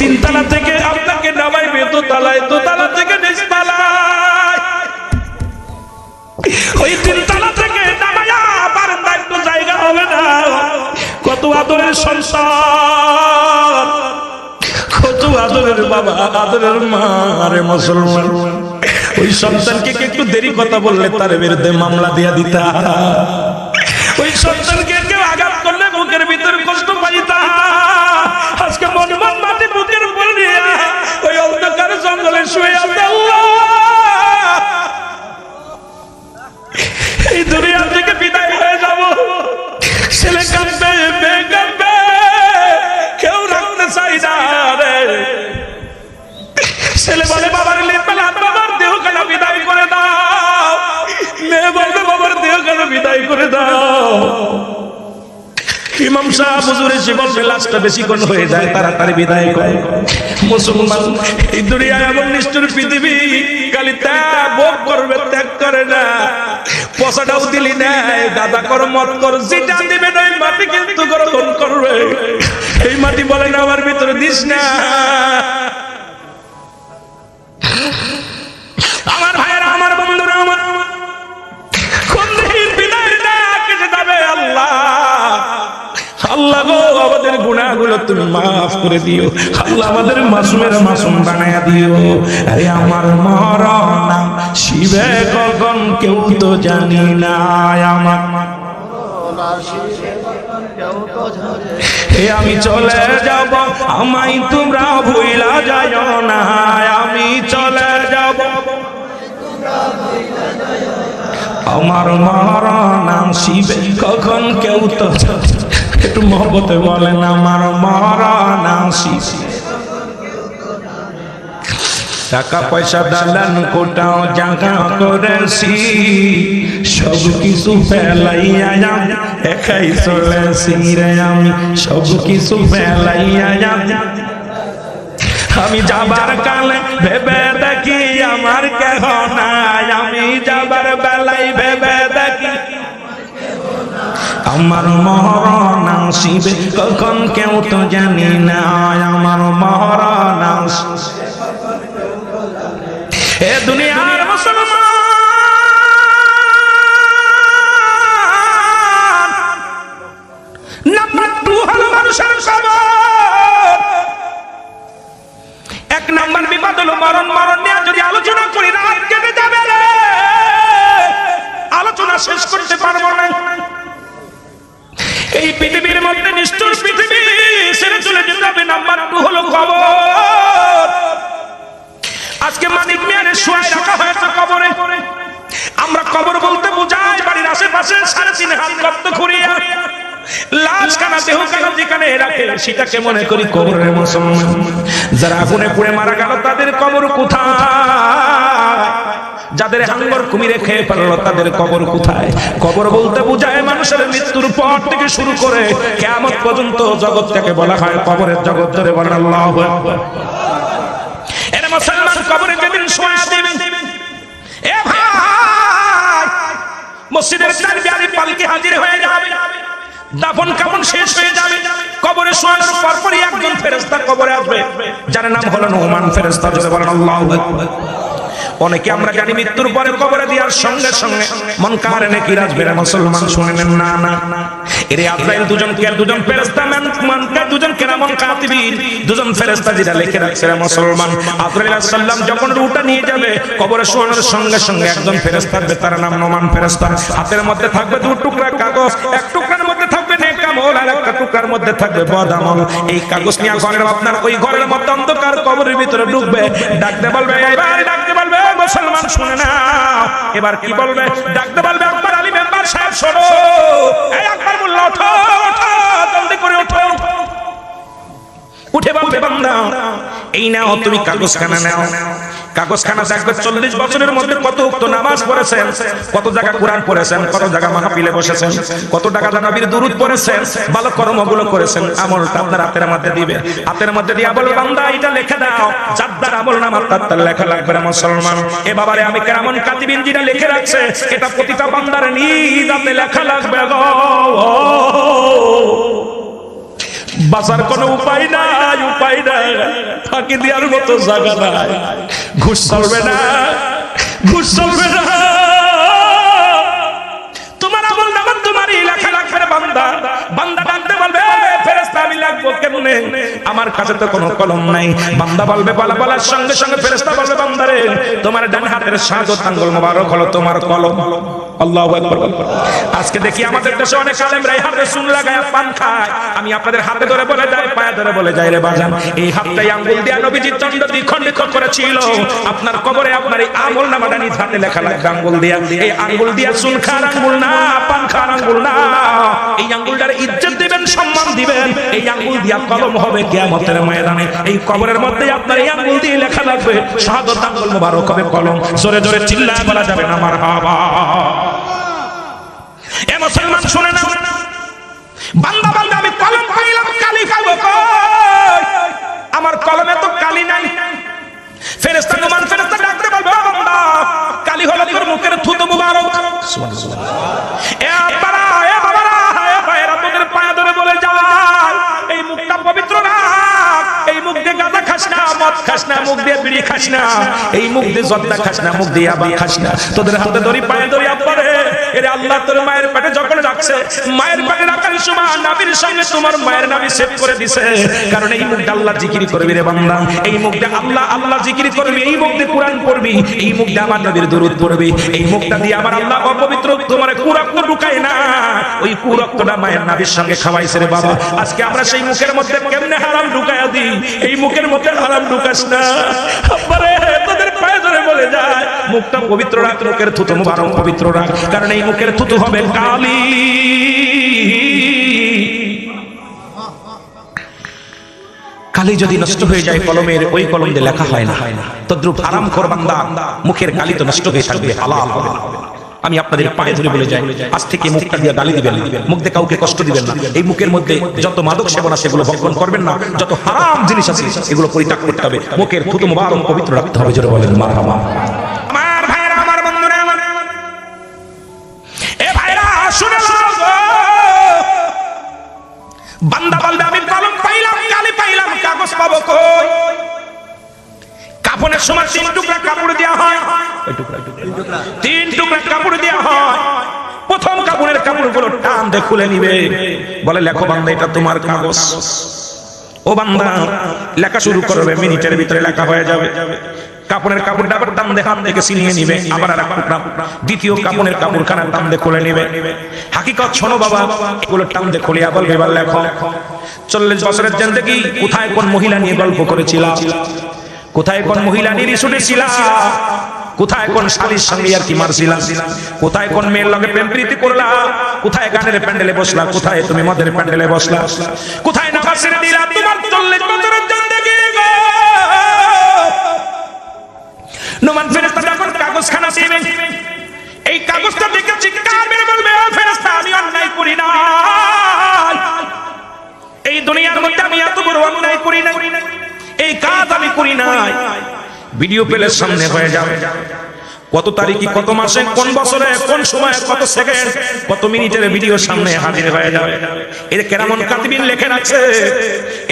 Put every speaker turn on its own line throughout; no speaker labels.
ওই তিন তালা থেকে আপনাকে নামাইবে তো তালায় তো তালা থেকে নিচ তালায় ওই তিন তালা থেকে জায়গা হবে না। কত আদরের সংসার কত আদরের বাবা, আদরের মা আরে মুসলমান। ওই সন্তানকে একটু দেরি কথা বললে তার বিরুদ্ধে মামলা দিয়া দিতা? দাও। ইমাম সাহেব হুজুরের জীবন লাশটা বেশি হয়ে যায়, তাড়াতাড়ি বিদায় করে। মুসলমান, এই দুনিয়ায় এমন নিষ্ঠুর পৃথিবী, খালি ত্যাগ ভোগ করবে, ত্যাগ করে না। পয়সাটাও দিলি না দাদা কর মত কর, যেটা দিবে না ওই মাটি কিন্তু গ্রহণ করবে। এই মাটি বলে না, আমার ভিতরে দিস না। আমার ভাইয়েরা আল্লাহ। গো, আমাদের গুনাহগুলো তুমি মাফ করে দিও। আল্লাহ আমাদের মাসুমের মাসুম বানায়া দিও। আরে আমার মরণ শিবে কখন কেউ তো জানি না আমার। আমি চলে যাব আমাই তোমরা ভুইলা যায় না আমি চলে যাব। আমার মরণ শিবে, কখন কেউ তো একটু মহব্বতে বলেন, আমার মরণ শিবে। টাকা পয়সা দালান কোটাও জাগা করেছি, সব কিছু ফেলাইয়া একাই চলেছি রে আমি, সব কিছু ফেলাইয়া আমি যাবার কালে ভেবে দেখি আমার কেহ নাই। আমার মরণ আসিবে কখন কেউ তো জানি না আমার মরণ আসিবে এ দুনিয়ার শোয়াই রাখা হয়েছে কবরে। আমরা কবর বলতে বোঝাই বাড়ির আশেপাশে সাড়ে তিন হাত খুঁড়িয়া তাদের কবর কোথায়? যাদের হাঙ্গর তাদের কবর কোথায়? কবর বলতে বোঝায় মানুষের মৃত্যুর পর থেকে শুরু করে কেমন পর্যন্ত জগৎটাকে বলা হয় কবরের জগৎ ধরে আল্লাহ এর মুসলমান দাফন কাফন শেষ হয়ে যাবে। কবরে শোয়ানোর পরপরই একজন ফেরেশতা কবরে আসবে। যার নাম হলো নোমান ফেরেশতা, জোরে বলেন, আল্লাহু আকবার। অনেকে আমরা জানি মৃত্যুর পরে কবরে দেওয়ার সঙ্গে সঙ্গে মন কারে নাকি রাজবে রে মুসলমান শুনে নেন না না। এরে আজরাইল দুজন কে, দুজন ফেরেশতা মান মান কে, দুজন কেরামন কাতিবিন দুজন ফেরেশতা যেটা লিখে রাখছে মুসলমান। আজরাইল সাল্লাম যখন রুটা নিয়ে যাবে, কবরে শোয়ানোর সঙ্গে সঙ্গে একজন ফেরেশতা থাকবে তার নাম নোমান ফেরেশতা। হাতের মধ্যে থাকবে দু টুকরা কাগজ, এক নেক আমল আর একটা টুকরার মধ্যে থাকবে বদ আমল এই কাগজ নিয়ে ঘরের আপনার ওই ঘরের মধ্যে অন্ধকার কবরের ভিতরে ঢুকবে। ডাকতে বলবে, এবার ডাকতে বলবে মুসলমান, শুনে না এবার কি বলবে? ডাকতে বলবে, আকবর আলী মেম্বার সাহেব, শোনো। এই আকবর মোল্লা, ওঠো ওঠো, জলদি করে ওঠো। উঠে বলবে বান্দা, এই নাও, তুমি কাগজ খানা নাও। কাগজখানা দেখবে চল্লিশ বছরের মধ্যে কত উক্ত নামাজ পড়েছেন, কত জায়গা কোরআন পড়েছেন, কত জায়গা মাহফিলে বসেছেন, কত টাকা নবীর দুরুদ পড়েছেন ভালো কর্মগুলো করেছেন, আমলটা আপনার হাতের মধ্যে দিবে। হাতের মধ্যে দিয়া বলবে বান্দা, এটা লিখে দাও। যার আমল নাম তার লেখা লাগবে না মুসলমান। এ বাবারে, আমি কেমন কাতিবিন যেটা লিখে রাখছে, এটা প্রতিটা বান্দার নিজাতে লেখা লাগবে গো। বাঁচার কোনো উপায় নাই উপায় নাই। ফাঁকি দেওয়ার মতো জায়গা নাই। ঘুষ চলবে না, ঘুষ চলবে না। তোমার আমল নামার তোমারই লেখা লাগবে রে বান্দা। বান্দা ডাকতে বলবে আমি লাগবো কেমনে? আমার কাছে তো কোনো কলম নাই। বান্দা বলবে বলা বলার সঙ্গে সঙ্গে ফেরেশতা বলবে বান্দারে তোমার ডান হাতের শাহাদত আঙ্গুল মোবারক হলো তোমার কলম। আজকে দেখি আমাদের দেশে অনেক আলেম রাই হাতে সুন লাগায় পান খায়। আমি আপনাদের হাতে ধরে বলে যাই, পায়ে ধরে বলে যাই রে বাজান। এই হাতটাই আঙ্গুল দিয়া নবীজি চন্ড দ্বিখণ্ডিত করেছিল। আপনার কবরে আপনার এই আমল নামাটা নিজ হাতে লেখা লাগবে আঙ্গুল দিয়া। এই আঙ্গুল দিয়া সুন খান আঙ্গুল না, পান খান আঙ্গুল না। এই আঙ্গুলটার ইজ্জত দিবেন, সম্মান দিবেন। এই আঙ্গুল দিয়া কলম হবে কিয়ামতের ময়দানে। এই কবরের মধ্যে আপনার এই আঙ্গুল দিয়ে লেখা লাগবে, শাহাদত আঙ্গুল মোবারক হবে কলম। জোরে জোরে চিল্লায় বলা যাবে না আমার বাবা এ মুসলমান শুনে না বান্দা বান্দা আমি কলম পাইলাম কালি খাব? আমার কলমে তো কালি নাই। ফেরেশতা নুমান ফেরেশতা ডাকতে বলবে বান্দা কালি হলো তোর মুখের থুতু মুবারক। এ আব্বারা এ বাবারা এ ভাইরা তোদের পায়ে ধরে বলে যায় এই মুখটা পবিত্র রাখ এই মুখ দিয়ে গাঁজা খাস না মদ খাস না মুখ দিয়ে বিড়ি খাস না এই মুখ দিয়ে জর্দা খাস না মুখ দিয়ে আবার খাস না। তোদের হাতে ধরি পায়ে ধরি আব্বারে। এরে আল্লাহ তোর মায়ের পেটে যখন রাখছে মায়ের পেটে রাখার সময় নাবির সঙ্গে তোমার মায়ের নাবি সেভ করে দিছে। কারণ এই মুখটা আল্লাহ জিকিরি করবি রে বান্দা। এই মুখটা আল্লাহ আল্লাহ জিকিরি করবি, এই মুখ দিয়ে কোরআন পড়বি, এই মুখটা আমার দরুদ পড়বি, এই মুখটা দিয়ে আমার আল্লাহ অপবিত্র, তোমার কুরক্ত ঢুকায় না। ওই কুরক্তটা মায়ের নাবির সঙ্গে খাওয়াইছে রে বাবা। আজকে আমরা সেই মুখের মধ্যে কেমনে হারাম ঢুকায়া দিই? এই মুখের মধ্যে হারাম ঢুকাস না। ধরে বলে যায়, মুখটা পবিত্র রাখ লোকের থুতু মুবারক পবিত্র রাখ, কারণ এই মুখের থুতু হবে কালি কালি যদি নষ্ট হয়ে যায় কলমের, ওই কলম দিয়ে লেখা হয় না তদ্রুপ আরাম করবান্দা মুখের কালি তো নষ্ট হয়ে থাকবে, হালাল হবে না। আমি আপনাদের পায়ে ধরে বলে যাই। আজ থেকে মুখটা দিয়ে গালি দিবেন না। মুখ দিয়ে কাউকে কষ্ট দিবেন না। এই মুখের মধ্যে যত মাদক সেবন আছে সেগুলো ভক্ষণ করবেন না। যত হারাম জিনিস আছে এগুলো পরিত্যাগ করতে হবে। মুখের থুতু মুবারক পবিত্র রাখতে হবে। জোরে বলেন মারহাবা আমার ভাইরা আমার বন্ধুরা আমার এ ভাইরা শুনে নাও। গো। বান্দা বলবে আমি কলম পাইলাম কালি পাইলাম কাগজ পাবো কই? কাপড়ের সময় তিন টুকরা কাপড় দেওয়া হয়? তিন টুকরা। কাপড় দেওয়া হয়। প্রথম কাপড়ের কাপড়গুলো টান দিয়ে খুলে নিবে। বলে লেখো বান্দা এটা তোমার কাগজ। ও বান্দা লেখা শুরু করবে মিনিটের ভিতরে লেখা হয়ে যাবে। কাপড়ের কাপড়টা আবার টান দিয়ে হাত থেকে ছিনিয়ে নিবে আবার আর টুকরা। দ্বিতীয় কাপড়ের কাপড় খানা টান দিয়ে খুলে নিবে। হাকিকত শোনো বাবা এগুলো টান দিয়ে খুলিয়া বলবে এবার লেখো। চল্লিশ বছরের জেন্দেগি কোথায় কোন মহিলা নিয়ে গল্প করেছিলাম কোথায় কোন মহিলা নিয়ে শুনেছিলাম কোথায় কোন শালির সঙ্গে আর কি মারছিলাম কোথায় কোন মেয়ের লগে প্রেম প্রীতি করলা? কোথায় গানের প্যান্ডেলে বসলা? কোথায় তুমি মদের প্যান্ডেলে বসলা? কোথায় নামাজ ছেড়ে দিলা? তোমার চল্লিশ বছরের জিন্দেগি গো। নোমান ফেরেস্তা যখন কাগজখানা দিবে এই কাগজটা দেখে চিৎকার মেরে বলবে ও ফেরেস্তা আমি অন্যায় করি না এই দুনিয়ার মধ্যে আমি এত বড় অন্যায় করি না এই কাজ আমি করি নাই। ভিডিও পেলে সামনে হয়ে যাবে। কত তারিখে, কত মাসে, কোন বছরে, কোন সময়ে, কত সেকেন্ড, কত মিনিটের ভিডিও সামনে হাজির হয়ে যাবে। এর কেরামন কাতিবিন লিখে রাখছে,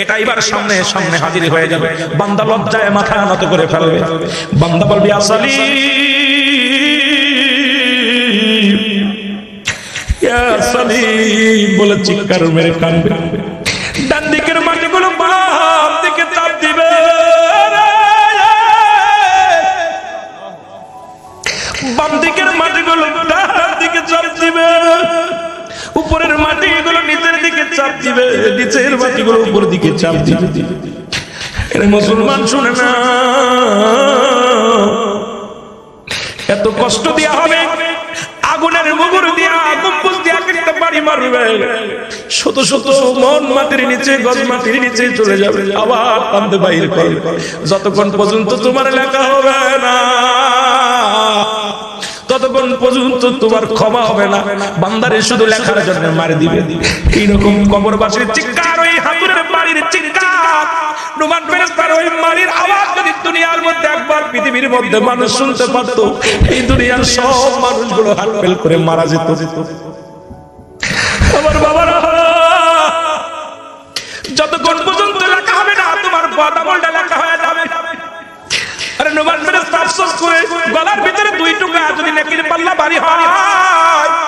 এটা এবার সামনে সামনে হাজির হয়ে যাবে। বান্দা লজ্জায় মাথা নত করে ফেলবে। বান্দা বলবি, আসলি বলে চিৎকার মেরে কানবে ডান বাম দিকের মাটিগুলো ডান দিকে চাপ দিবে। উপরের মাটিগুলো নিচের দিকে চাপ দিবে। নিচের মাটিগুলো উপর দিকে চাপ দিবে। মুসলমান শুনে না। এত কষ্ট দেয়া হবে। আগুনের মুগুর দিয়া গম্বুজ দিয়া একটা বাড়ি মারবে। শত শত মন মাটির নিচে, গজ মাটির নিচে চলে যাবে। আবার কান্দে বাইর যতক্ষণ পর্যন্ত তোমার লেখা হবে না। ততক্ষণ পর্যন্ত তোমার ক্ষমা হবে না। বান্দারে শুধু লেখার জন্য মারি দিবে। এইরকম কবরবাসীর চিৎকার, ওই হাতুরের বাড়ির চিৎকার। রোমান ওই মারির আওয়াজ যদি দুনিয়ার মধ্যে একবার পৃথিবীর মধ্যে মানুষ শুনতে পারতো, এই দুনিয়ার সব মানুষগুলো করে মারা যেত। আমার বাবারা, যতক্ষণ পর্যন্ত লেখা হবে না, তোমার বদামলটা লেখা আরে নোমান ফেরেশতা আফসোস করে গলার ভিতরে দুই টুকরা যদি নেকির পাল্লা ভারী হয়।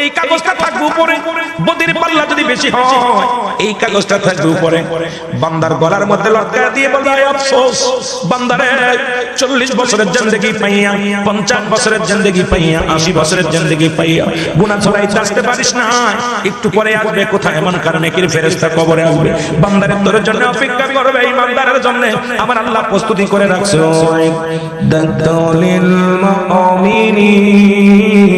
এই কাগজটা থাকবে উপরে। বদির পাল্লা যদি বেশি হয়, এই কাগজটা থাকবে উপরে। বান্দার গলার মধ্যে লটকা দিয়ে বলে আফসোস, বান্দারে, চল্লিশ বছরের জিন্দগি পাইয়া, পঞ্চাশ বছরের জিন্দগি পাইয়া, আশি বছরের জিন্দগি পাইয়া গুণা ছড়াইতে আসতে পারিস না। একটু পরে আসবে, কোথায়? এমন কারণে কি ফেরেস্তা কবরে আসবে? বান্দারের তোর জন্য অপেক্ষা করবে এই বান্দারের জন্য। আমার আল্লাহ প্রস্তুতি করে রাখছে। দাদলিল মুমিনিন।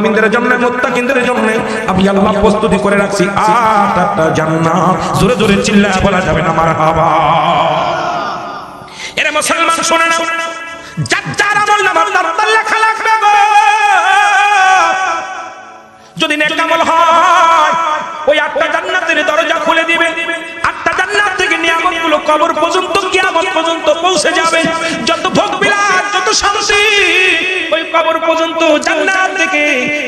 মুমিনদের জন্য, মুত্তাকিনদের জন্য। আমি আল্লাহ প্রস্তুতি করে রাখছি। আটটা জান্নাত। জোরে জোরে চিল্লা বলা যাবে না মারহাবা এরে মুসলমান, শুনে না। যার যার আমল তার তার লেখা লাগবে যদি নেক আমল হয়, ওই আটটা জান্নাতের দরজা খুলে দিবে। আটটা জান্নাত থেকে নিয়ামতগুলো কবর পর্যন্ত, কিয়ামত পর্যন্ত পৌঁছে যাবে। কবর পর্যন্ত জান্নাত থেকে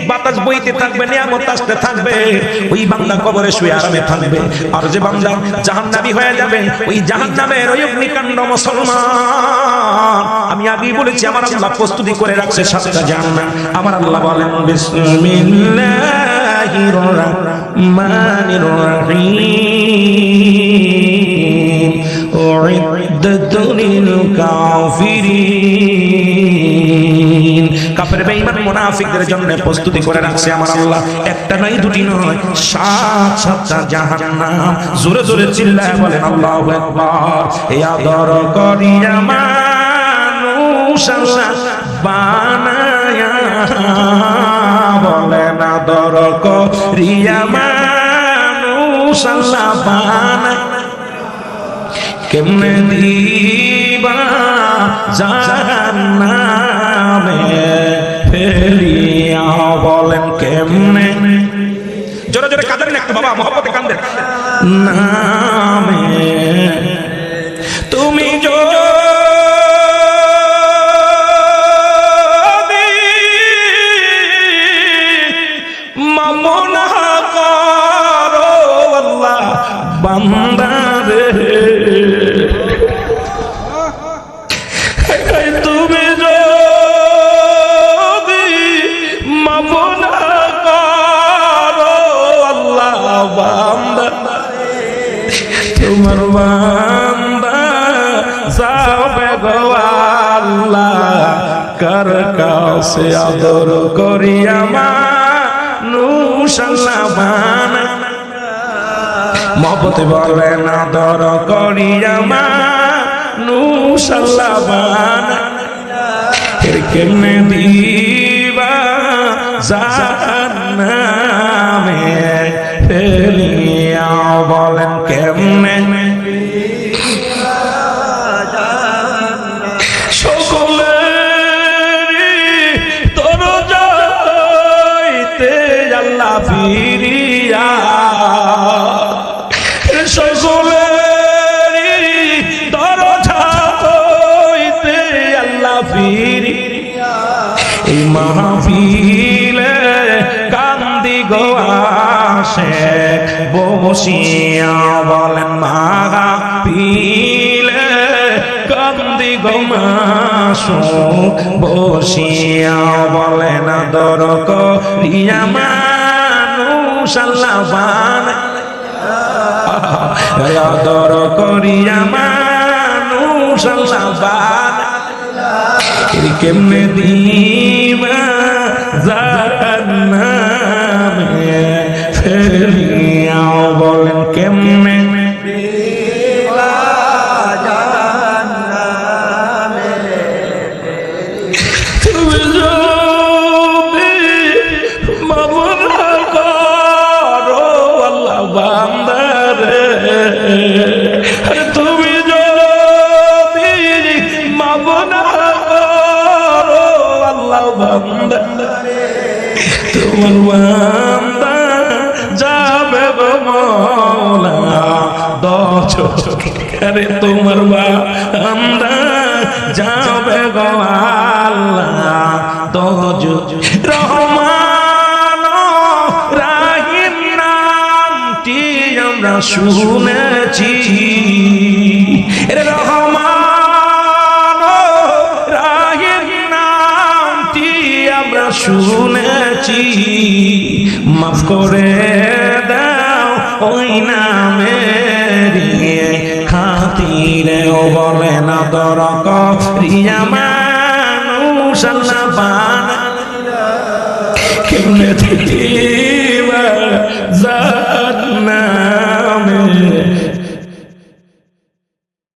বাতাস বইতে থাকবে, নিয়ামত আসতে থাকবে। ওই বান্দা কবরে শুয়ে আরামে থাকবে। আর যে বান্দা জাহান্নামী হয়ে যাবে, ওই জাহান্নামের ওই অগ্নিকাণ্ড মুসলমান। আমি আগেই বলেছি, আমার আল্লাহ প্রস্তুতি করে রাখছে সাতটা জাহান্নাম। আমার আল্লাহ বলেন, বিসমিল্লাহির রহমানির রহিম। উইদ্দাত কাফিরিন। কাফের বেঈমান মুনাফিকদের জন্য প্রস্তুতি করে রাখছে আমার আল্লাহ। একটা নয়, দুটি নয়, সাত, সাতটা জাহান্নাম। জোরে জোরে চিল্লায় বলেন, আল্লাহু আকবার। এ আদর করিয়া মানুষ আল্লাহ বানায়া বলেন, আদর করিয়া মানুষ আল্লাহ বানায়া। কেমনে দিবা জাহান্নামে? কেমনে? জোরে জোরে কাঁদেন একটা বাবা মহব্বতে কান্দেন নামে। তুমি যদি কার কাছে আদর করিয়া মানুষ মহব্বতে বলেন, আদর করিয়া মানুষ কেমনে দিবা জাহান্নামে ফেলিয়া বলেন, কেমনে মাহফিলে কান্দি গো আসে বসিয়া বলেন মাহফিলে কান্দি গো মাসু বসিয়া বলেন দর করিয়া মানুষ আল্লাহ বানায় করিয়া মানুষ আল্লাহ বানায় কেমনে দিবা জাহান্নামে ফেলিয়া বলেন কেমনে তোমার বান্দা যাবে গো মৌলা। তোমার বান্দা যাবে গো দশ রহমান রাহিম নামটি আমরা শুনেছি। ওই নামে খাতিরে ও বলে না দরক। রিয়া মানুষ আল্লাহ